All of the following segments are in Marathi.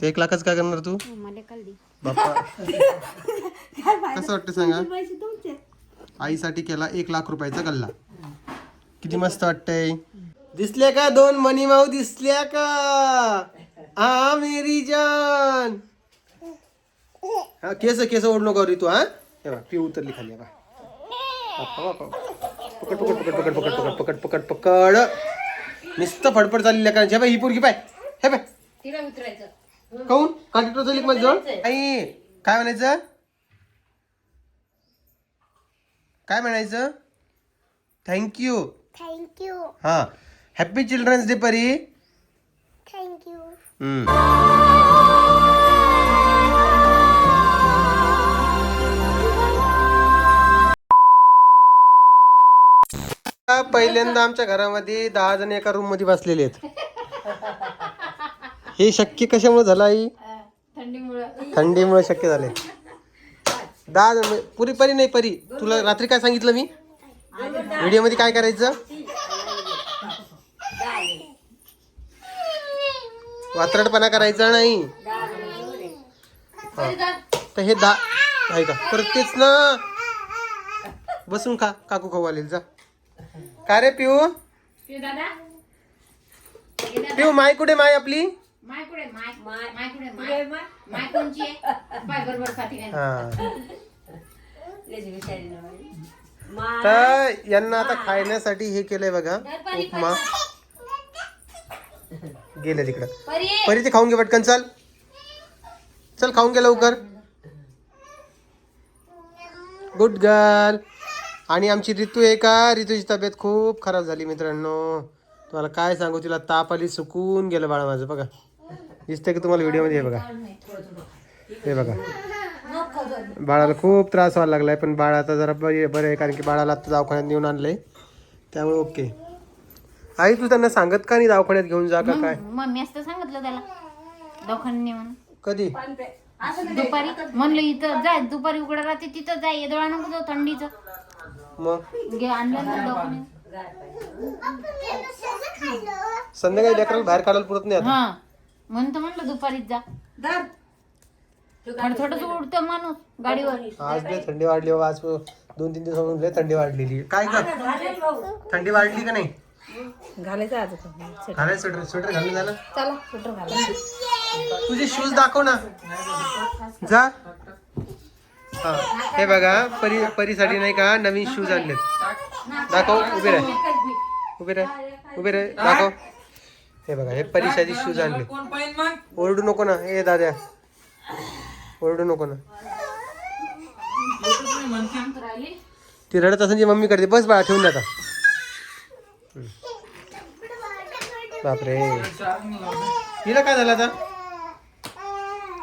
ते एक लाखच काय करणार तू? बाप्पा. कसं वाटतं सांगा? आईसाठी केला एक लाख रुपयाचा गल्ला. किती मस्त वाटतंय. दिसल्या का दोन मनी माऊ? दिसल्या का? आ मेरी जान. हा केस केस ओढ नको रे तू हा? हे बघ पी उतरली खाली हे बाप्पा. पकड पकड पकड पकड पकड पकड पकड पकड पकड. नुसतं फडफड चालली का हे बाय ही पोरगी पाय. हे बाय तिला उतरायचं. काऊन? काटेटर झाली माझं जवळ आई काय म्हणायचं? काय म्हणायचं? थँक्यू थँक्यू हा. Happy children's day Pari. Thank you हम्म. पहिल्यांदा आमच्या घरामध्ये दहा जण एका रूममध्ये बसलेले आहेत. हे शक्य कशामुळे झालं आई? थंडीमुळं. शक्य झाले म्हणजे पुरी परी नाही परी. तुला रात्री काय सांगितलं मी? व्हिडिओमध्ये काय करायचं? वात्रटपणा करायचा नाही. हा. तर हे दा आहे का परत तेच ना. बसून खा काकू खाऊ आले जा. काय रे पिऊ दादा. पिऊ माय कुठे माय आपली? माय कुठे माय माय. कुठे माय माय कोणची आहे? पाय बरोबर साठी काय हा. तर यांना आता खाण्यासाठी हे केलंय बघा उपमा. गेले तिकडं परी परी. ते खाऊन घे पटकन चल. चल खाऊन घे लवकर. गुड गर्ल आणि आमची ऋतू आहे का? ऋतूची तब्येत खूप खराब झाली मित्रांनो. तुम्हाला काय सांगू तिला ताप आली सुकून गेलं बाळा माझं बघा. दिसतंय की तुम्हाला व्हिडिओमध्ये? हे बघा. हे बघा. बाळाला खूप त्रास व्हायला लागलाय पण बाळ आता जरा बरी बरं आहे कारण की बाळाला आता दवाखान्यात नेऊन आणलंय. त्यामुळे ओके. आई तू त्यांना सांगत का नाही दवाखान्यात घेऊन जा का काय? मम्मी असतं सांगितलं त्याला. दवाखान्यात म्हणून कधी? दुपारी. म्हणलं इथं जाय दुपारी उघडं राहते तिथं जाय येदोळा नको जाऊ थंडीचं. मग? घे आणलं ना दवाखान्यात. संध्याकाळी लेकराला बाहेर काढायला पुरत नाही आता. हा. म्हणून तर म्हणलं दुपारीच जा. थोडं थोडंच उडतं माणूस गाडीवर. आज लय थंडी वाढली बाबा आज दोन तीन दिवसापासून लय थंडी वाढलेली. आहे. काय का थंडी वाढली का नाही? घालायचं आज स्वेटर. स्वेटर घालून झालं चला स्वेटर घाला. तुझे शूज दाखव ना. जा. हा हे बघा परी परीसाठी नाही का नवीन शूज आणलेत. दाखव उभे राह. उभे राह उभे राह दाखव. हे बघा हे परीक्षाची शूज आणले. ओरडू नको ना. हे दाद्या. ओरडू नको ना. ती रडत असेल मम्मी करते. बस बाळा ठेवून जाता. आता बापरे. हिला काय झालं आता?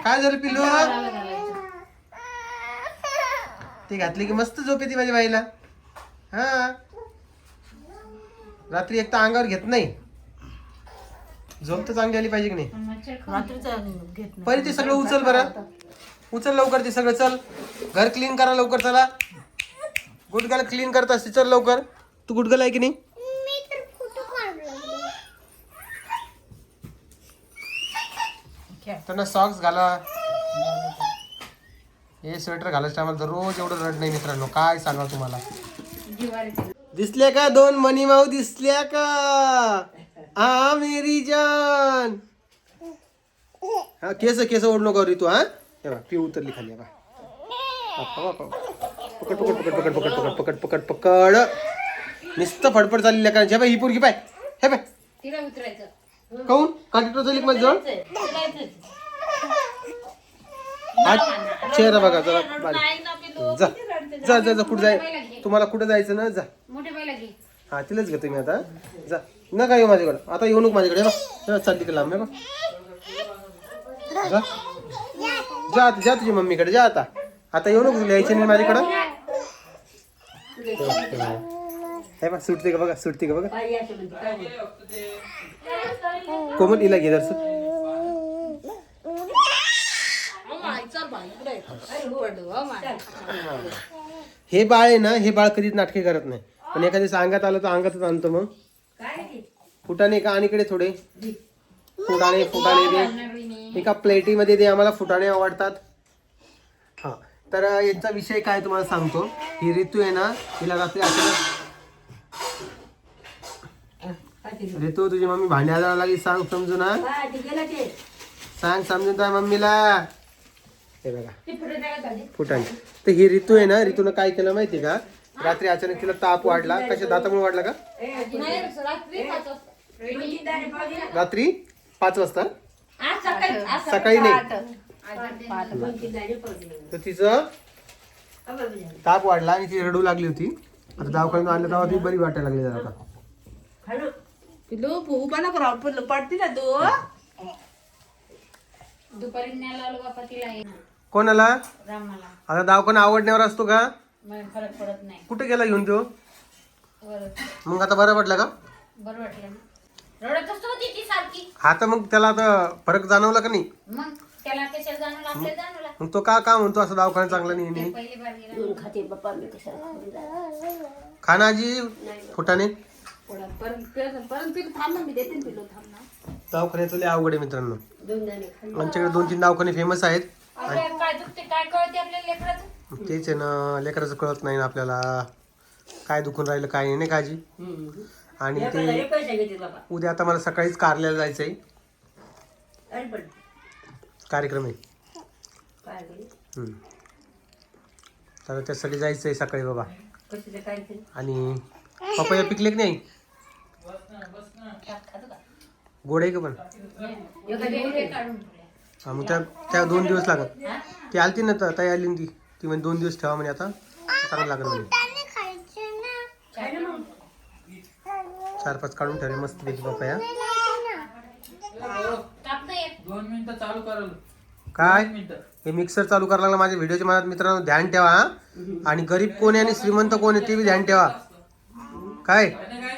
काय झालं पिल्लू? ती घातली की मस्त झोप येते माझ्या बाईला. हा. रात्री एक तर अंगावर घेत नाही. झोप तर चांगली आली पाहिजे की नाही? रात्रीचं घेत पहिले ते सगळं उचल बरं. उचल लवकर ते सगळं चल. घर क्लीन करा लवकर चला. गुडगाला क्लीन करत असते चल लवकर. तू गुडगल आहे की नाही? मी तर फोटो काढला त्यांना सॉक्स घाला. हे स्वेटर घालायचं आम्हाला रोज एवढं रड नाही मित्रांनो. काय सांगा तुम्हाला? दिसल्या का दोन मनी माऊ दिसल्या का? आ मेरी जान हा केस केस ओढ नको रे तू हा हे बघ पी उतरली खाली हे बाप्पा. पकड पकड पकड पकड पकड पकड पकड पकड पकड नुसतं फडफड चालली का हे बाय ही पोरगी पाय हे बाय तिला उतरायचं काऊन काटेटर झाली माझं जवळ हा चेहरा बघा जरा बारीक जा जा जा जा कुठं जाय तुम्हाला कुठं जायचं ना जा हा तिलाच घेतो मी आता जा नका येऊ माझ्याकडे? आता येऊ नको माझ्याकडे बा. चला, चालली तिकडे लांब बा. जा. जा जा तुझ्या मम्मीकडे जा आता. आता येऊ नको तुला यायचे नाही माझ्याकडं. हे बा सुटते का बघा सुटते का बघा. कोमल इला घे जरसं हे बाळ आहे ना हे बाळ कधीच नाटके करत नाही. पण एखाद्या अंगात आलं तर अंगातच आणतो मग. फुटाने का आणि इकडे थोडे? फुटाणे फुटाणे दे. एका प्लेटीमध्ये दे आम्हाला फुटाणे आवडतात. हा तर यांचा विषय काय तुम्हाला सांगतो? ही ऋतू आहे ना हिला रात्री अचानक ऋतू तुझी मम्मी भांड्याला लागली सांग समजू ना. सांग समजून त्या मम्मीला. हे बघा. फुटाणे. तर ही ऋतू आहे ना ऋतूनं काय केलं माहिती का? रात्री अचानक तिला ताप वाढला. कशा दातामुळे वाढला का? रात्री पाच वाजता? सकाळी नाही. तर तिचं ताप वाढला आणि ती रडू लागली होती. आता दवाखान्यात आणलं तेव्हा ती बरी वाटायला लागली जरा आता. पिल्लू उभा नको राहू पिल्लू पडती ना तू दुपारी न्यायला आलो बापा तिला. कोणाला? आता दवाखाना आवडण्यावर असतो का? मला फरक पडत नाही. कुठे गेला घेऊन तो? बरं मग आता बरं वाटलं का? बरं वाटलं ना. रडत असतो होती ती सारखी. आता मग त्याला आता फरक जाणवला का नाही? मग त्याला कशाला जाणवलं? आपल्याला जाणवला. मग तो का का म्हणतो असं दवाखाना चांगला नाही नाही पहिली बार गेला खाना आजी फुटाने परत परत पिल्लू थांब ना मी देते ना पिल्लू थांब ना. दवाखान्याचं लय अवघड आहे मित्रांनो. आमच्याकडे दोन तीन दवाखाने फेमस आहेत. काय दुखते काय कळते आपल्या लेकराचं? तेच आहे ना लेकराचं कळत नाही ना आपल्याला. काय दुखून राहिलं काय नाही नाही काळजी? आणि ते उद्या आता मला सकाळीच कारल्याला जायचं आहे कार्यक्रम आहे. हम्म. तर त्यासाठी जायचं आहे सकाळी बाबा. आणि पपया पिकले की नाही? गोड आहे का पण? काढून. हा मग त्या त्या दोन दिवस लागत. ती आलती ना त- ताई आली ना ती. ती म्हणजे दोन दिवस ठेवा म्हणे आता चांगलं लागत म्हणे. त्याने खायचं ना. चार पाच काढून ठेवले मस्त पैकी पपया. दोन मिनिटं चालू कराल काय? मिनिटं. हे मिक्सर चालू करायला लागला माझ्या व्हिडिओच्या मनात. मित्रांनो ध्यान ठेवा हा. आणि गरीब कोण आहे आणि श्रीमंत कोण आहे ते बी ध्यान ठेवा. काय? काय नाही काय?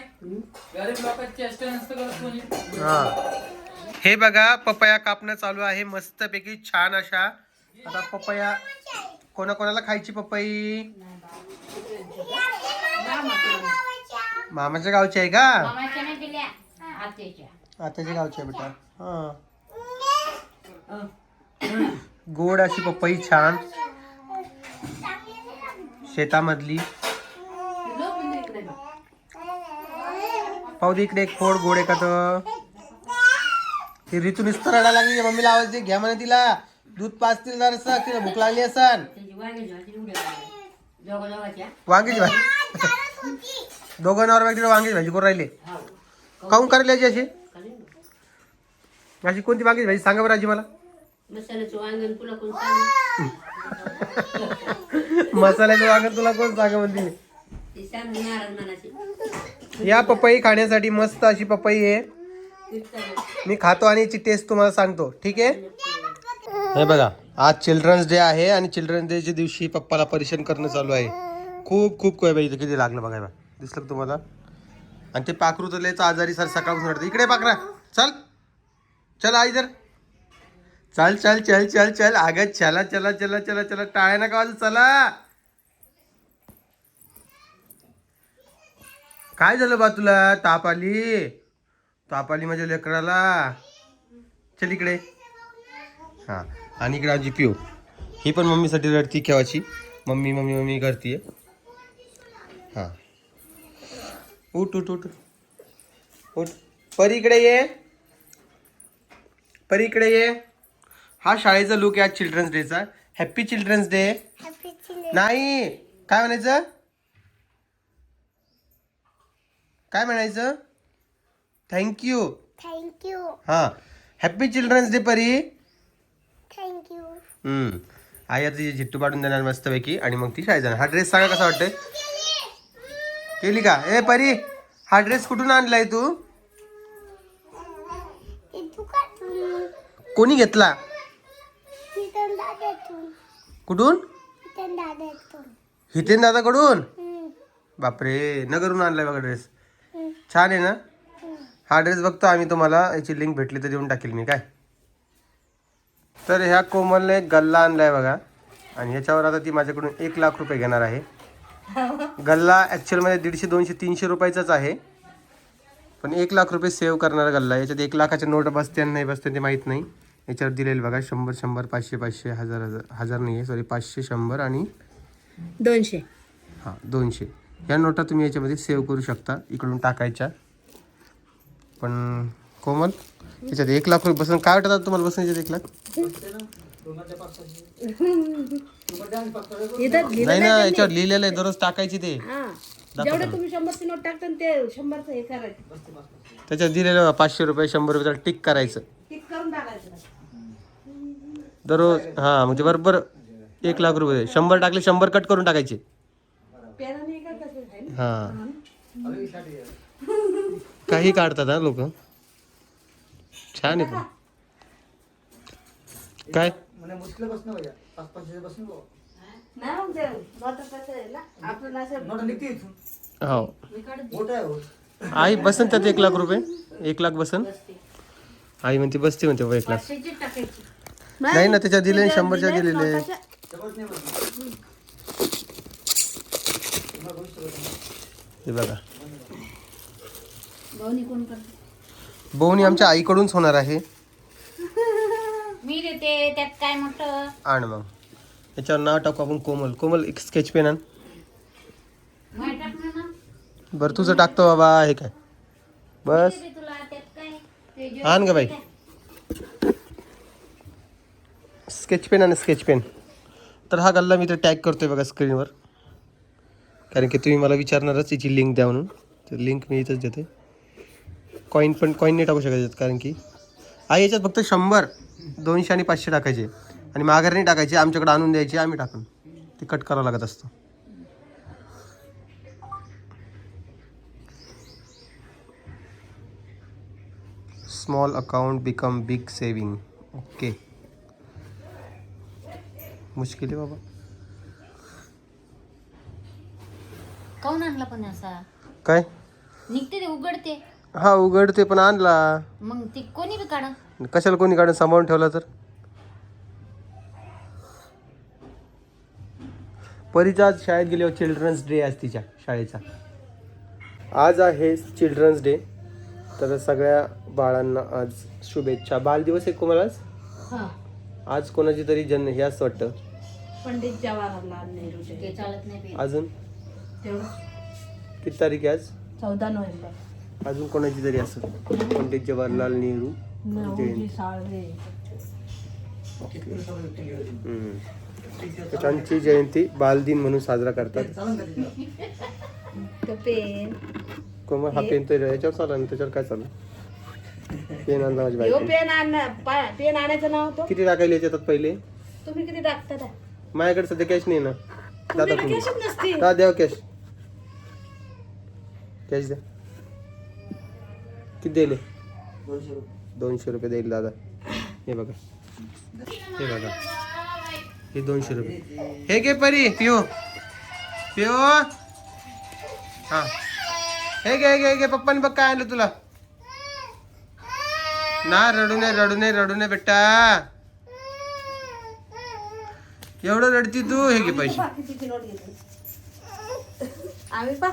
गरीब लोकांची चेष्टा नसतं करत कोणी. हा. हे बघा पपया कापणं चालू आहे. मस्तपैकी छान अशा. आता पपया कोणाकोणाला खायची पपई? मामाच्या गावची आहे का? आताच्या गावची आहे बेटा. हा. गोड अशी पपई छान. शेतामधली. पाहू दे इकडे एक फोड गोड आहे का तर ती ऋतू नुसतं रडायला लागली. मम्मीला आवाज दे. घ्या म्हणे तिला. दूध पाचतील जरासं तिला भूक लागली असन. वांग्याची भाजी दोघं नवर तिला वांग्याची भाजी करून राहिले. काऊन करायला याची अशी? अशी कोणती वांग्याची भाजी सांगा बरं आजी मला. मसाल्याचं वांगण तुला कोण सांग म्हणते या पपई खाण्यासाठी मस्त अशी पपई आहे. मी खातो आणि याची टेस्ट तुम्हाला सांगतो. ठीक आहे? हे बघा आज चिल्ड्रन्स डे आहे आणि चिल्ड्रन्स डेच्या दिवशी पप्पाला परेशान करणं चालू आहे. खूप खूप काय बाई इथं किती लागलं बघा दिसलं तुम्हाला? आणि ते पाखरू तर लयच आजारी सर सकाळपासून वाटतं इकडे पाखरा चल. चल आई जर. चल चल चल चल चल. अगं चला चला चला चला चला. टाळ्या नका वाजू चला. काय झालं बा तुला? ताप आली. ताप आली माझ्या लेकराला. चल इकडे. हां. आणि इकडे आजी पिऊ. ही पण मम्मीसाठी रडती केव्हाची? मम्मी मम्मी मम्मी करतीये. हां. उठ उठ उठ. उठ. परी इकडे ये. परी इकडे ये. हा शाळेचा लुक आहे आज चिल्ड्रन्स डेचा हॅप्पी चिल्ड्रन्स डे नाही. काय म्हणायचं? काय म्हणायचं? थँक्यू थँक्यू हां. Happy children's day Pari. Thank you हम्म. आई आता तिची झिट्टू पाडून देणार मस्तपैकी आणि मग ती शाळेत जाणार. हा ड्रेस सांगा कसा वाटतंय? केली का? ए परी हा ड्रेस कुठून आणलाय तू? कोणी घेतला? कुठून? हितन दादाकडून? हम्म, बापरे नगरून आणलाय बघा ड्रेस छान आहे ना. हा ड्रेस बघतो आम्ही तुम्हाला. याची लिंक भेटली तर देऊन टाकेल मी. काय? तर ह्या कोमलने एक गल्ला आणलाय बघा. आणि ह्याच्यावर आता ती माझ्याकडून एक लाख रुपये घेणार आहे. गल्ला ॲक्च्युअलमध्ये दीडशे दोनशे तीनशे रुपयाचाच आहे. पण एक लाख रुपये सेव्ह करणारा गल्ला. याच्यात एक लाखाच्या नोट बसते आणि नाही बसते ते माहीत नाही. याच्यावर दिलेलं बघा शंभर शंभर पाचशे पाचशे हजार हजार हजार नाही आहे. सॉरी पाचशे शंभर आणि दोनशे. हां दोनशे. या नोटा तुम्ही याच्यामध्ये सेव्ह करू शकता इकडून टाकायच्या. पण कोमल त्याच्यात एक लाख रुपये बसून काय वाटतात तुम्हाला बसून याच्यात एक लाख? नाही ना याच्यावर लिहिलेलं आहे दररोज टाकायची ते. हा. जेवढे तुम्ही शंभरची नोट टाकता ना ते शंभरचं हे करायचं. त्याच्यात दिलेलं पाचशे रुपये शंभर रुपये टिक करायचं. टिक करून टाकायचं. दररोज हां म्हणजे बरोबर एक लाख रुपये. शंभर टाकले शंभर कट करून टाकायचे. ना? हां. काही काढतात हा लोक. छान आहे पण. काय? असं हो. आई बसन त्यात एक लाख रुपये. एक लाख बसन. आई म्हणते बसते म्हणते एक लाख. नाही ना त्याच्यात दिले शंभरच्या दिलेले. हे बघा. भाऊनी कोण करतो? बोवणी आमच्या आईकडूनच होणार आहे. मी देते त्यात काय मोठं? आण मग. याच्यावर नाव टाकू आपण कोमल. कोमल एक स्केच पेन आण. टाकणार ना बरं तुझं टाकतो बाबा हे काय? बस. दे तुला त्यात काय? ते जे- आण ग बाई. स्केच पेन आणि स्केच पेन तर हा गल्ला मी तर टॅग करतोय बघा स्क्रीनवर कारण की तुम्ही मला विचारणारच याची लिंक द्या म्हणून. तर लिंक मी इथंच देते कॉईन पण कॉईन नाही टाकू शकत याच्यात कारण की हा याच्यात फक्त शंभर दोनशे आणि पाचशे टाकायचे. आणि माघार नाही टाकायचे आमच्याकडे आणून द्यायचे आम्ही टाकून. ते कट करावं लागत असतं. Small account become big saving okay मुश्किल आहे बाबा. काऊन आणला पण असा? काय? निघते ते उघडते. हा उघडते पण आणला. मग ती कोणी बी काढा. कशाला कोणी काढून सांभाळून ठेवला तर? परीच्या आज शाळेत गेल्यावर चिल्ड्रन्स डे आज तिच्या शाळेचा. आज आहे चिल्ड्रन्स डे तर सगळ्या बाळांना आज शुभेच्छा. बालदिवस आहे कोणाला आज? हा. आज कोणाची तरी जन्म हे असं वाटतं. पंडित जवाहरलाल नेहरूचे ते चालत नाही बे. अजून? किती तारीख आहे आज? चौदा नोव्हेंबर. अजून कोणाची तरी असं पंडित जवाहरलाल नेहरू. तर त्यांची जयंती बालदिन म्हणून साजरा करतात. तो पेन. कोमल हा पेन तर याच्यावर चालला ना? त्याच्यावर काय चालू पेन आणला माझी यो बायको पेन आण आणायचं नाव तो? किती टाकायला याच्यात पहिले? तुम्ही किती टाकता? माझ्याकडे सध्या कॅश नाही ना. दादा तुमच्याकडे तुम्ही कॅशच नसते दादा द्या कॅश कॅश द्या. किती दिले? दोनशे रुपये. देईल दादा. हे बघा. हे बघा. हे दोनशे रुपये. हे घे परी पिओ पिओ हा. हे घे हे घे घे. पप्पाने बघ काय आणलं तुला. ना रडू नये रडू नये रडू नये बेटा. एवढं रडती तू हे घे पैसे. आम्ही पा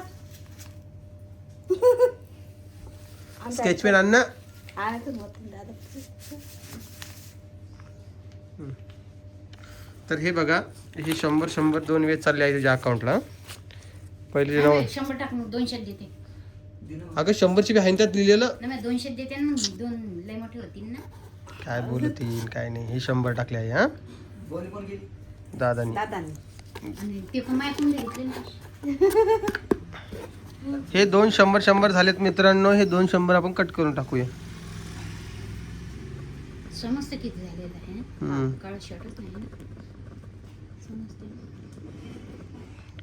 स्केच पेन आण ना आणायचं नव्हतं दादा तर हे बघा हे शंभर शंभर दोन वेळ चालले आहे तुझ्या अकाउंटला पहिले नाव शंभर टाक मग दोनशेत देते अगं शंभरची बी त्यात लिहिलेलं नाही दोनशेत देते ना मग दोन लय मोठे होतील ना काय बोलतील काय नाही हे शंभर टाकले आहे हा दादानी दादाने आणि ते पण मायकून घेतले ना हे दोन शंभर शंभर झालेत मित्रांनो. हे दोन शंभर आपण कट करून टाकूया. समजतं किती झालेलं नाही ना समजते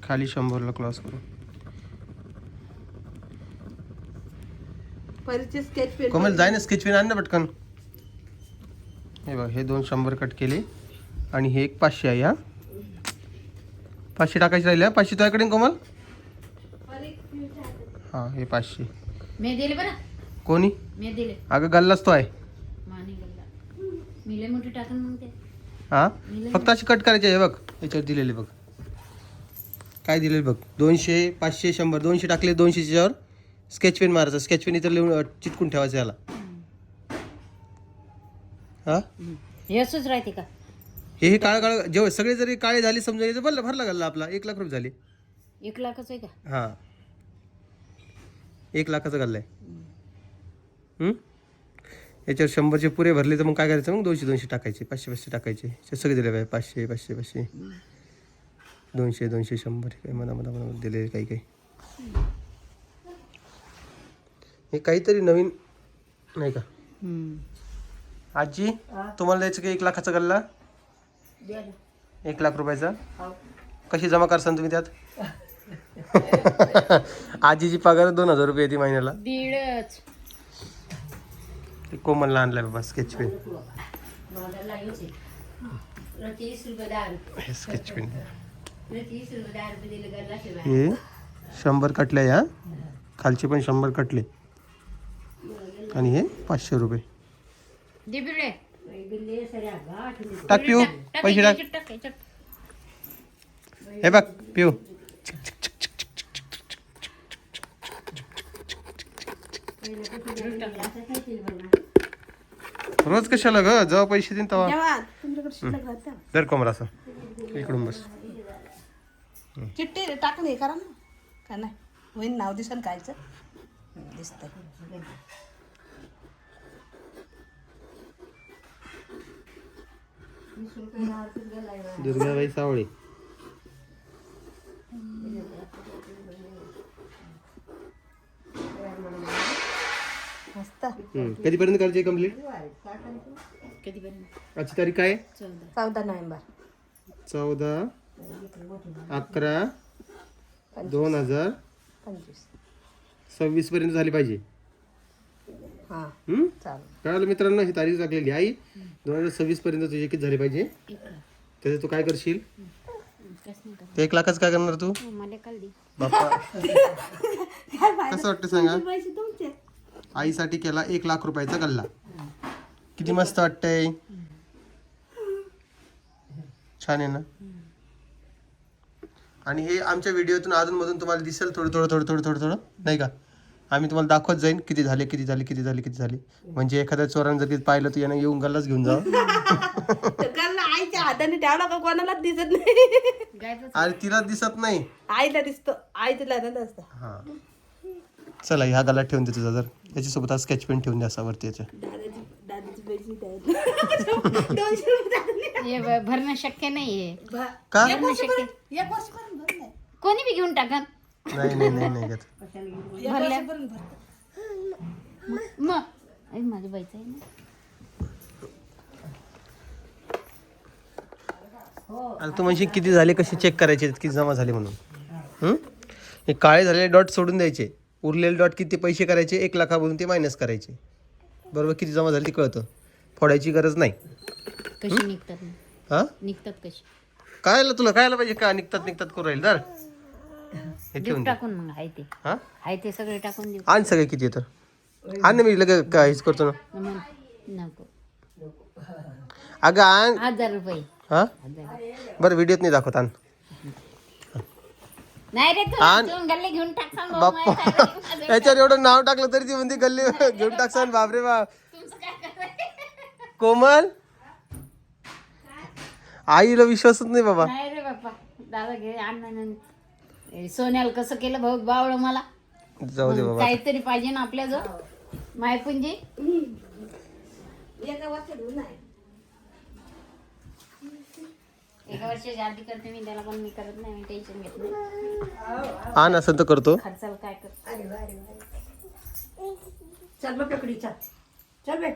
खाली शंभरला क्रॉस करू. परीचे स्केच पेन कोमल जाय ना स्केच पेन आण ना पटकन. हे बघ हे दोन शंभर कट केले. आणि हे एक पाचशे आहे हा. पाचशे टाकायचे राहिले हा. पाचशे तुझ्याकडे कोमल? हां हे पाचशे. मी दिले बरं? कोणी? मी दिले अगं गल्लाच तो आहे. माने गल्ला. मी लय मोठी टाकन मग ते. हा? फक्त असे कट करायचे हे बघ. याच्यावर दिलेले बघ. काय दिलेले बघ? दोनशे पाचशे शंभर. दोनशे टाकले दोनशेच्या याच्यावर. स्केच पेन मारायचं. स्केच पेन इथं लिहून अं, चिटकून ठेवायचं याला. हा? हे असंच राहते का? हे हे काळ काळ जेव्हा सगळे जरी काळे झाले समजा याचं भरला भरला गल्ला आपला. एक लाख रुपये झाले. एक लाखच आहे का? हा. एक लाखाचा गल्ला आहे? याच्यावर शंभरचे पुरे भरले तर मग काय करायचं मग? दोनशे दोनशे टाकायचे पाचशे पाचशे टाकायचे. सगळे दिले पाहिजे पाचशे पाचशे पाचशे. दोनशे दोनशे शंभर काही मना मना मना दिले काही काही. हे काहीतरी नवीन नाही का? आजी तुम्हाला द्यायचं का एक लाखाचा गल्ला? एक लाख रुपयाचा? कशी जमा करसान तुम्ही त्यात? आजीची पगार दोन हजार रुपये येते महिन्याला. दीडच. ते कोमलला आणलाय बाबा स्केच पेन हे स्केच पेन हे शंभर कटले या खालचे पण शंभर कटले. आणि हे पाचशे रुपये. टाक पिऊ पैसे टाक. हे बघ पिऊ. रोज कशाला ग? जेव्हा पैसे देईन तेव्हा. दर कोमरा असं. इकडून बस. चिठ्ठी टाकून हे करा ना. का नाही. होईन नाव दिसन कायचं. दिसतंय. दुर्गाबाई सावळे. मस्त. हम्म. कधीपर्यंत करायची कंप्लीट आजची तारीख काय आहे? चौदा. नोव्हेंबर. चौदा अकरा दोन हजार पंचवीस. सव्वीस पर्यंत झाली पाहिजे. हां. हम्म? चालेल. कळालं मित्रांनो ही तारीख टाकलेली आई दोन हजार सव्वीस पर्यंत तुझी किती झाली पाहिजे. त्याचं तू काय करशील? ते एक लाखच काय करणार तू? का मला काल दे बाप्पा कसं वाटतं सांगा. आईसाठी केला एक लाख रुपयाचा गल्ला. किती मस्त वाटतंय. छान आहे ना? आणि हे आमच्या व्हिडिओतून अजून मधून तुम्हाला दिसेल थोडं थोडं थोडं थोडं थोडं थोडं. नाही का? आम्ही तुम्हाला दाखवत जाईन किती झाले किती झाले किती झाले किती झाले. म्हणजे एखाद्या चोरानं जर किती पाहिलं तर यानं येऊन गल्लाच घेऊन जा गल्ला आईच्या हाताने ठेवला का कोणालाच दिसत नाही. गायबच अरे तिला दिसत नाही. आईला दिसतो. आई तुला असतं हा. चला ह्या गल्ला ठेवून दे तुझा जर. याच्यासोबत हा स्केच पेन ठेवून द्या असा वरती याच्या. हे भरणं शक्य नाही आहे भा- का? एक वर्षापर्यंत कोणी बी घेऊन टाका नाही नाही नाही नाही घेत. एक वर्षापर्यंत भरलं. मग अरे माझ्या बाईचं आहे ना. आता तू म्हणशील किती झाले कसे चेक करायचे किती जमा झाले म्हणून. हं? हे काळे झालेले डॉट सोडून द्यायचे. उरलेले डॉट किती पैसे करायचे? एक लाखामधून ते मायनस करायचे. बरोबर? किती जमा झाले ते कळतं. फोडायची गरज नाही. कशी निघतात? हा? निघतात कशी? काय आलं तुला काय आलं पाहिजे? का निघतात निघतात करू राहील? तर हे देऊ ठेवून दे. टाकून मग आहे ते. हा? आहे ते सगळे टाकून देऊ. आण सगळे किती येतं आण ना मी लगे काय हेच करतो ना. मग नको. अगं आण. हजार रुपये. हा? बरं व्हिडिओत नाही दाखवत आण. नाही रे तू आण. घेऊन गल्ले घेऊन टाकसान भाऊ, बाप्पा. माझ्या सारखं. याच्यावर एवढं नाव टाकलं तरी ती म्हणते गल्ली घेऊन टाकसान बापरे बाप. तुमचं काय करायचं? कोमल? आईला विश्वासच नाही बाबा. नाही रे बाप्पा. दादा घे अण्णा सोन्याला कसं केलं भाऊ बावळ मला. जाऊ दे बाबा. काहीतरी पाहिजे ना आपल्या जो मायपुंजी? एका आहे एका वर्षाच्या आधी करते मी त्याला पण मी करत नाही मी टेन्शन घेत नाही. आण असं तर करतो. खर्चाला काय कर चल मग पकडी चल. चल बे.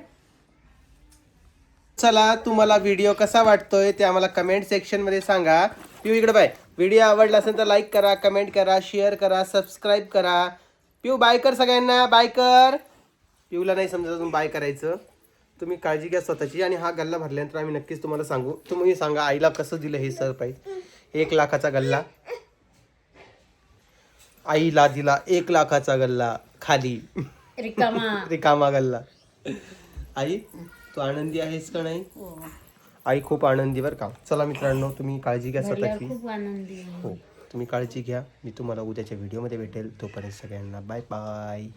चला तुम्हाला व्हिडिओ कसा वाटतोय ते आम्हाला कमेंट सेक्शनमध्ये सांगा. पिऊ इकडे बाय. व्हिडिओ आवडला असेल तर लाईक करा कमेंट करा शेअर करा सबस्क्राईब करा. पिऊ बाय कर सगळ्यांना. बाय कर. पिऊला नाही समजत अजून बाय करायचं. तुम्ही काळजी घ्या स्वतःची आणि हा गल्ला भरल्यानंतर आम्ही नक्कीच तुम्हाला सांगू. तुम्ही सांगा आईला कसं दिलं हे सरप्राईज? एक लाखाचा गल्ला. आईला दिला एक लाखाचा गल्ला खाली. रिकामा. रिकामा गल्ला. आई तू आनंदी आहेस का नाही? आई खूप आनंदी बरं का? चला मित्रांनो तुम्ही काळजी घ्या स्वतःची. खूप आनंदी आहे. हो तुम्ही काळजी घ्या. मी तुम्हाला उद्याच्या व्हिडिओमध्ये भेटेल. तोपर्यंत सगळ्यांना बाय बाय